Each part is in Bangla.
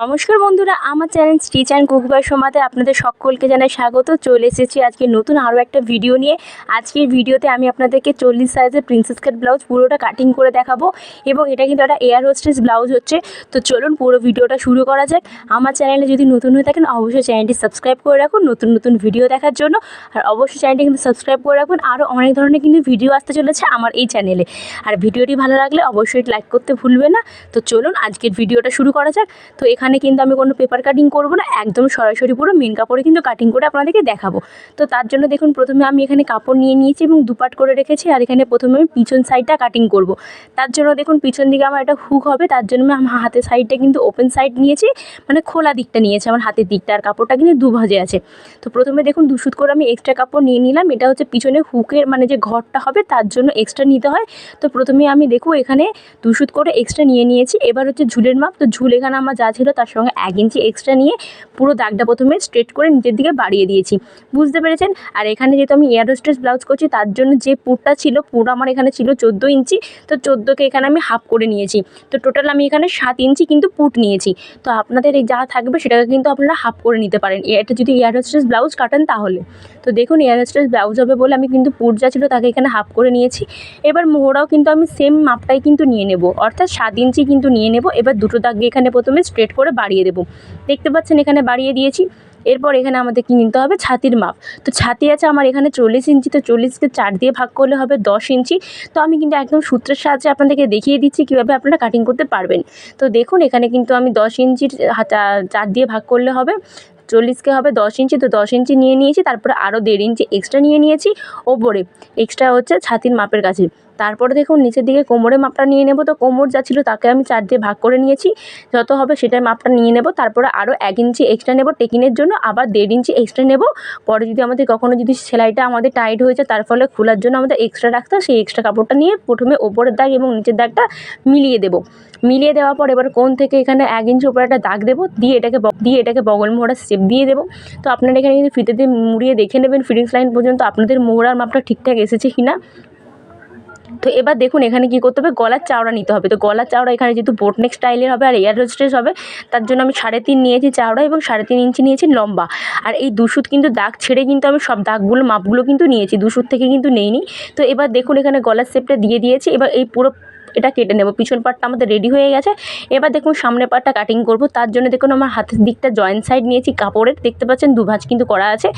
নমস্কার বন্ধুরা, আমার চ্যানেল স্টিচ অ্যান্ড কুকবার সমাতে আপনাদের সকলকে জানাই স্বাগত। চলে এসেছি আজকে নতুন আরও একটা ভিডিও নিয়ে। আজকের ভিডিওতে আমি আপনাদেরকে চল্লিশ সাইজের প্রিন্সেস কাট ব্লাউজ পুরোটা কাটিং করে দেখাবো এবং এটা কিন্তু একটা এয়ার হোস্টেস ব্লাউজ হচ্ছে। তো চলুন পুরো ভিডিওটা শুরু করা যাক। আমার চ্যানেলে যদি নতুন হয়ে থাকেন, অবশ্যই চ্যানেলটি সাবস্ক্রাইব করে রাখুন নতুন নতুন ভিডিও দেখার জন্য। আর অবশ্যই চ্যানেলটি কিন্তু সাবস্ক্রাইব করে রাখুন। আরও অনেক ধরনের কিন্তু ভিডিও আসতে চলেছে আমার এই চ্যানেলে। আর ভিডিওটি ভালো লাগলে অবশ্যই লাইক করতে ভুলবে না। তো চলুন আজকের ভিডিওটা শুরু করা যাক। তো এখানে কিন্তু আমি কোনো পেপার কাটিং করব না, একদম সরাসরি পুরো মেন কাপড়ে কিন্তু কাটিং করে আপনাদেরকে দেখাবো। তো তার জন্য দেখুন, প্রথমে আমি এখানে কাপড় নিয়ে নিয়েছি এবং দুপাট করে রেখেছি, আর এখানে প্রথমে আমি পিছন সাইডটা কাটিং করব। তার জন্য দেখুন, পিছন দিকে আমার একটা হুক হবে, তার জন্য আমি আমার হাতের সাইডটা কিন্তু ওপেন সাইড নিয়েছি মানে খোলা দিকটা নিয়েছি, আমার হাতের দিকটা, আর কাপড়টা কিন্তু দুভাজে আছে। তো প্রথমে দেখুন দুশুত করে আমি এক্সট্রা কাপড় নিয়ে নিলাম, এটা হচ্ছে পিছনে হুকের মানে যে ঘরটা হবে, তার জন্য এক্সট্রা নিতে হয়। তো প্রথমে আমি দেখুন, এখানে দুশুত করে এক্সট্রা নিয়ে নিয়েছি, এবার হচ্ছে ঝুলের মাপ, তো ঝুল এখানে আমার যা ছিল তার সঙ্গে এক ইঞ্চি এক্সট্রা নিয়ে পুরো দাগটা প্রথমে স্ট্রেট করে নিচের দিকে বাড়িয়ে দিয়েছি। বুঝতে পেরেছেন? আর এখানে যেহেতু আমি এয়ার হোস্টেস ব্লাউজ করছি, তার জন্য যে পুরটা ছিল, পুর আমার এখানে ছিল চোদ্দ ইঞ্চি, তো চোদ্দোকে এখানে আমি হাফ করে নিয়েছি। তো টোটাল আমি এখানে সাত ইঞ্চি কিন্তু পুট নিয়েছি। তো আপনাদের এই যা থাকবে, সেটাকে কিন্তু আপনারা হাফ করে নিতে পারেন। এটা যদি এয়ার হোস্টেস ব্লাউজ কাটেন তাহলে। তো দেখুন এয়ার হোস্টেস ব্লাউজ হবে বলে আমি কিন্তু পুট যা ছিল তাকে এখানে হাফ করে নিয়েছি। এবার মোহরাও কিন্তু আমি সেম মাপটাই কিন্তু নিয়ে নেব। অর্থাৎ সাত ইঞ্চি কিন্তু নিয়ে নেব। এবার দুটো দাগ এখানে প্রথমে স্ট্রেট করে বাড়িয়ে দেবো। দেখতে পাচ্ছেন এখানে বাড়িয়ে দিয়েছি। এরপর এখানে আমাদের কি নিতে হবে? ছাতির মাপ। তো ছাতি আছে আমার এখানে চল্লিশ ইঞ্চি। তো চল্লিশকে চার দিয়ে ভাগ করলে হবে দশ ইঞ্চি। তো আমি কিন্তু একদম সূত্রের সাহায্যে আপনাদেরকে দেখিয়ে দিচ্ছি কীভাবে আপনারা কাটিং করতে পারবেন। তো দেখুন এখানে কিন্তু আমি দশ ইঞ্চির চার দিয়ে ভাগ করলে হবে। চল্লিশকে হবে দশ ইঞ্চি, তো দশ ইঞ্চি নিয়ে নিয়েছি, তারপরে আরও দেড় ইঞ্চি এক্সট্রা নিয়ে নিয়েছি ওপরে। এক্সট্রা হচ্ছে ছাতির মাপের কাছে। তারপরে দেখুন নিচের দিকে কোমরের মাপটা নিয়ে নেব, তো কোমর যা ছিল তাকে আমি চার দিয়ে ভাগ করে নিয়েছি। যত হবে সেটার মাপটা নিয়ে নেব, তারপরে আরও এক ইঞ্চি এক্সট্রা নেব টেকিনের জন্য, আবার দেড় ইঞ্চি এক্সট্রা নেব। পরে যদি আমাদের কখনো যদি সেলাইটা আমাদের টাইট হয়েছে তার ফলে খোলার জন্য আমাদের এক্সট্রা রাখতে সেই এক্সট্রা কাপড়টা নিয়ে প্রথমে ওপরের দাগ এবং নিচের দাগটা মিলিয়ে দেবো। মিলিয়ে দেওয়ার পর এবার কোন থেকে এখানে এক ইঞ্চি উপরে একটা দাগ দেবো, দিয়ে এটাকে দিয়ে এটাকে বগল মোহরা দিয়ে দেবো। তো আপনারা এখানে কিন্তু ফিতে দিয়ে মুড়িয়ে দেখে নেবেন ফিটিংস লাইন পর্যন্ত। আপনাদের মোহরার মাপটা ঠিকঠাক এসেছে কিনা। তো এবার দেখুন এখানে কী করতে হবে? গলার চাওড়া নিতে হবে। তো গলার চাওড়া এখানে যেহেতু বোটনেক স্টাইলের হবে আর এয়ার হোস্টেস হবে, তার জন্য আমি সাড়ে তিন নিয়েছি চাওড়া এবং সাড়ে তিন ইঞ্চি নিয়েছি লম্বা। আর এই দুশুত কিন্তু দাগ ছেড়ে কিন্তু আমি সব দাগগুলো, মাপগুলো কিন্তু নিয়েছি। দুশুত থেকে কিন্তু নেইনি। তো এবার দেখুন এখানে গলার শেপটা দিয়ে দিয়েছি। এবার এই পুরো এটা কেটে নেব। পিছন পাটটা আমাদের রেডি হয়ে গেছে। এবার দেখুন সামনের পাটটা কাটিং করব। তার জন্য দেখুন আমার হাতের দিকটা জয়েন্ট সাইড নিয়েছি, কাপড়ের। দেখতে পাচ্ছেন দুভাজ কিন্তু করা আছে।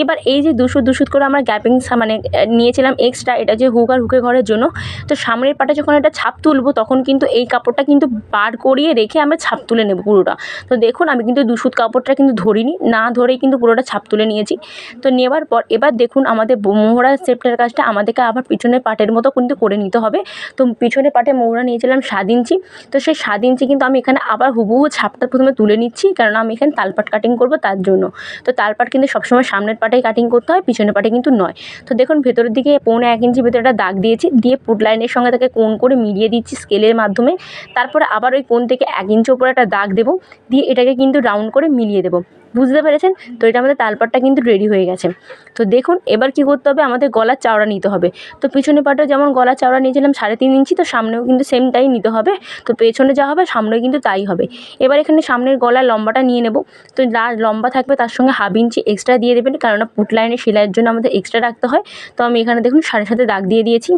এবার এই যে দুশো দুশুত করে আমরা গ্যাপিং মানে নিয়েছিলাম এক্সট্রা এটা যে হুক আর হুকে ঘরের জন্য। তো সামনের পাটে যখন এটা ছাপ তুলবো, তখন কিন্তু এই কাপড়টা কিন্তু বার করিয়ে রেখে আমরা ছাপ তুলে নেব পুরোটা। তো দেখুন আমি কিন্তু দুশুত কাপড়টা কিন্তু ধরিনি, না ধরেই কিন্তু পুরোটা ছাপ তুলে নিয়েছি। তো নেওয়ার পর এবার দেখুন আমাদের মোহরা সেপটার কাজটা আমাদেরকে আবার পিছনের পাটের মতো কিন্তু করে নিতে হবে। তো পিছনের পাটে মোহরা নিয়েছিলাম সাত ইঞ্চি। তো সেই সাত ইঞ্চি কিন্তু আমি এখানে আবার হুবহু ছাপটা প্রথমে তুলে নিচ্ছি কারণ আমি এখানে তালপাট কাটিং করব তার জন্য। তো তালপাট কিন্তু সবসময় সামনের পাটেই কাটিং করতে হয়, পিছনের পাটে কিন্তু নয়। তো দেখুন ভেতরের দিকে পৌনে এক ইঞ্চি ভেতরে একটা দাগ দিয়েছি, দিয়ে পুট লাইনের সঙ্গে তাকে কোন করে মিলিয়ে দিচ্ছি স্কেলের মাধ্যমে। তারপরে আবার ওই কোন থেকে এক ইঞ্চি উপরে একটা দাগ দেবো, দিয়ে এটাকে কিন্তু রাউন্ড করে মিলিয়ে দেবো। বুঝতে পেরেছেন? তো এটা আমাদের তালপাটটা কিন্তু রেডি হয়ে গেছে। তো দেখুন, এবার কি করতে হবে? আমাদের গলার চাওড়া নিতে হবে। তো পিছনে পাটেও যেমন গলা চাওড়া নিয়েছিলাম সাড়ে তিন ইঞ্চি, তো সামনেও কিন্তু সেমটাই নিতে হবে। তো পেছনে যা হবে, সামনেও কিন্তু তাই হবে। এবার এখানে সামনের গলার লম্বাটা নিয়ে নেব। তো যা লম্বা থাকবে, তার সঙ্গে হাফ ইঞ্চি এক্সট্রা দিয়ে দেবেন, কেননা পুট লাইনের সেলাইয়ের জন্য আমাদের এক্সট্রা রাখতে হয়। তো আমি এখানে দেখুন, সাড়ে সাথে দাগ দিয়ে দিয়েছি।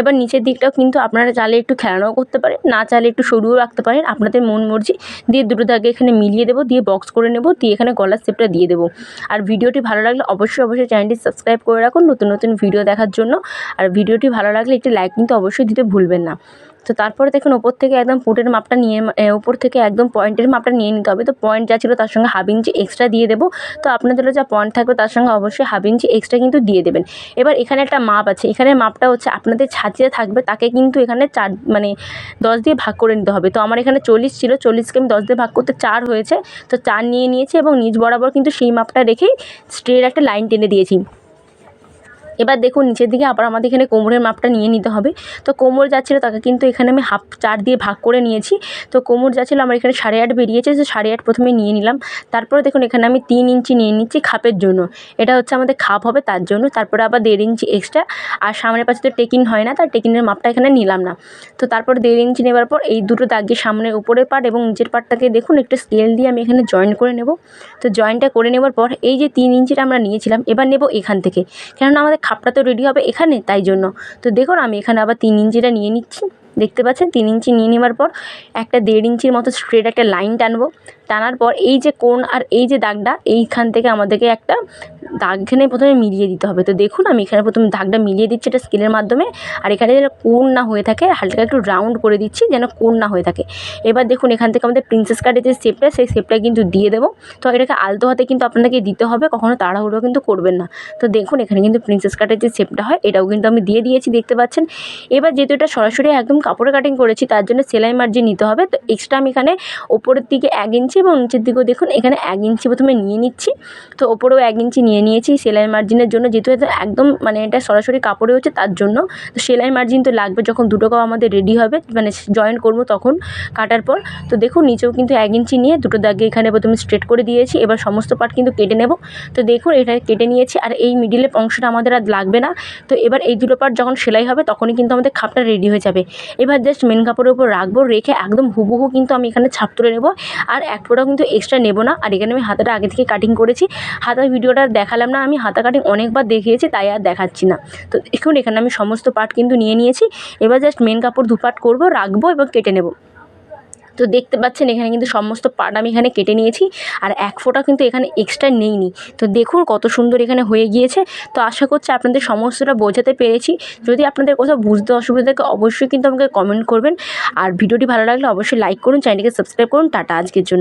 এবার নিচের দিকটাও কিন্তু আপনারা চালে একটু খেলানোও করতে পারেন, না চাইলে একটু সরুও রাখতে পারেন। আপনাদের মন মর্জি দিয়ে দুটো দাগে এখানে মিলিয়ে দেবো, দিয়ে বক্স করে নেব, দিয়ে এখানে গলার দিয়ে দেবো। আর ভিডিওটি ভালো লাগলে অবশ্যই অবশ্যই চ্যানেলটি সাবস্ক্রাইব করে রাখুন। নতুন নতুন ভিডিও দেখার জন্য। আর ভিডিওটি ভালো লাগলে একটি লাইক কিন্তু অবশ্যই দিতে ভুলবেন না। তো তারপরে দেখুন ওপর থেকে একদম পুটের মাপটা নিয়ে ওপর থেকে একদম পয়েন্টের মাপটা নিয়ে নিতে হবে। তো পয়েন্ট যা ছিল তার সঙ্গে হাফ ইঞ্চি এক্সট্রা দিয়ে দেবো। তো আপনাদেরও যা পয়েন্ট থাকবে তার সঙ্গে অবশ্যই হাফ ইঞ্চি এক্সট্রা কিন্তু দিয়ে দেবেন। এবার এখানে একটা মাপ আছে। এখানে মাপটা হচ্ছে আপনাদের ছাঁচিয়ে থাকবে তাকে কিন্তু এখানে চার মানে দশ দিয়ে ভাগ করে নিতে হবে। তো আমার এখানে চল্লিশ ছিল, চল্লিশকে আমি দশ দিয়ে ভাগ করতে চার হয়েছে। তো চার নিয়ে নিয়েছি এবং নিচ বরাবর কিন্তু সেই মাপটা রেখেই স্ট্রেট একটা লাইন টেনে দিয়েছি। এবার দেখুন নিচের দিকে আবার আমাদের এখানে কোমরের মাপটা নিয়ে নিতে হবে। তো কোমর যাচ্ছিল তাকে কিন্তু এখানে আমি হাফ চার দিয়ে ভাগ করে নিয়েছি। তো কোমর যাচ্ছিল আমার এখানে সাড়ে আট বেরিয়েছে তো সাড়ে আট প্রথমে নিয়ে নিলাম। তারপরে দেখুন এখানে আমি তিন ইঞ্চি নিয়ে নিচ্ছি খাপের জন্য। এটা হচ্ছে আমাদের খাপ হবে তার জন্য। তারপরে আবার দেড় ইঞ্চি এক্সট্রা আর সামনের পাশে তো টেকিন হয় না, তার টেকিনের মাপটা এখানে নিলাম না। তো তারপর দেড় ইঞ্চি নেবার পর এই দুটো দাগে সামনে উপরের পার্ট এবং নিচের পার্টটাকে দেখুন একটু স্কেল দিয়ে আমি এখানে জয়েন করে নেব। তো জয়েনটা করে নেবার পর এই যে তিন ইঞ্চিটা আমরা নিয়েছিলাম, এবার নেব এখান থেকে। কেননা আমাদের খাপটা তো রেডি হবে এখানে, তাই জন্য। তো দেখুন, আমি এখানে আবার তিন ইঞ্চিটা নিয়ে নিচ্ছি। দেখতে পাচ্ছেন, তিন ইঞ্চি নিয়ে নেওয়ার পর একটা দেড় ইঞ্চির মতো স্ট্রেট একটা লাইন টানবো। টানার পর এই যে কোণ আর এই যে দাগটা, এইখান থেকে আমাদেরকে একটা দাগ এখানে প্রথমে মিলিয়ে দিতে হবে। তো দেখুন, আমি এখানে প্রথমে দাগটা মিলিয়ে দিচ্ছি এটা স্কেলের মাধ্যমে। আর এখানে যেন কোন না হয়ে থাকে হালকা একটু রাউন্ড করে দিচ্ছি যেন কোন না হয়ে থাকে। এবার দেখুন, এখান থেকে আমাদের প্রিন্সেস কাটের যে শেপটা সেই শেপটা কিন্তু দিয়ে দেবো। তো এটাকে আলতো হাতে কিন্তু আপনাদেরকে দিতে হবে, কখনো তাড়াহুড়ো কিন্তু করবেন না। তো দেখুন, এখানে কিন্তু প্রিন্সেস কাটের যে শেপটা হয়, এটাও কিন্তু আমি দিয়ে দিয়েছি, দেখতে পাচ্ছেন। এবার যেহেতু এটা সরাসরি একদম কাপড়ে কাটিং করেছি, তার জন্য সেলাই মার্জিন নিতে হবে। তো এক্সট্রা আমি এখানে ওপরের দিকে এক ইঞ্চি এবং নিচের দিকেও দেখুন, এখানে এক ইঞ্চি প্রথমে নিয়ে নিচ্ছি। তো ওপরেও এক ইঞ্চি নিয়ে নিয়েছি, সেলাই মার্জিনের জন্য। যেহেতু এটা একদম মানে এটা সরাসরি কাপড়ে হচ্ছে, তার জন্য তো সেলাই মার্জিন তো লাগবে যখন দুটো কাপ আমাদের রেডি হবে মানে জয়েন করব তখন কাটার পর। তো দেখুন, নিচেও কিন্তু এক ইঞ্চি নিয়ে দুটো দাগে এখানে প্রথমে স্ট্রেট করে দিয়েছি, এবার সমস্ত পার্ট কিন্তু কেটে নেব। তো দেখুন, এটা কেটে নিয়েছি, আর এই মিডিলের অংশটা আমাদের আর লাগবে না। তো এবার এই দুটো পার্ট যখন সেলাই হবে, তখনই কিন্তু আমাদের খাপটা রেডি হয়ে যাবে। এবার জাস্ট মেন কাপড়ের উপর রাখব, রেখে একদম হুবহু কিন্তু আমি এখানে ছাপ তুলে নেব। আর এক ফোঁটাও কিন্তু এক্সট্রা নেব না। আর এখানে আমি হাতাটা আগে থেকে কাটিং করেছি। হাতার ভিডিওটা আর দেখালাম না, আমি হাতা কাটিং অনেকবার দেখিয়েছি, তাই আর দেখাচ্ছি না। তো দেখুন এখানে আমি সমস্ত পার্ট কিন্তু নিয়ে নিয়েছি। এবার জাস্ট মেন কাপড় দু পার্ট করব, রাখব এবং কেটে নেব। তো দেখতে পাচ্ছেন, এখানে কিন্তু সমস্ত পার্ট আমি এখানে কেটে নিয়েছি। আর এক ফোঁটা কিন্তু এখানে এক্সট্রা নেইনি। তো দেখুন কত সুন্দর এখানে হয়ে গিয়েছে। তো আশা করছি আপনাদের সমস্তটা বোঝাতে পেরেছি। যদি আপনাদের কোথাও বুঝতে অসুবিধা থাকে, অবশ্যই কিন্তু আমাকে কমেন্ট করবেন। আর ভিডিওটি ভালো লাগলে অবশ্যই লাইক করুন, চ্যানেলটিকে সাবস্ক্রাইব করুন। টাটা আজকের জন্য।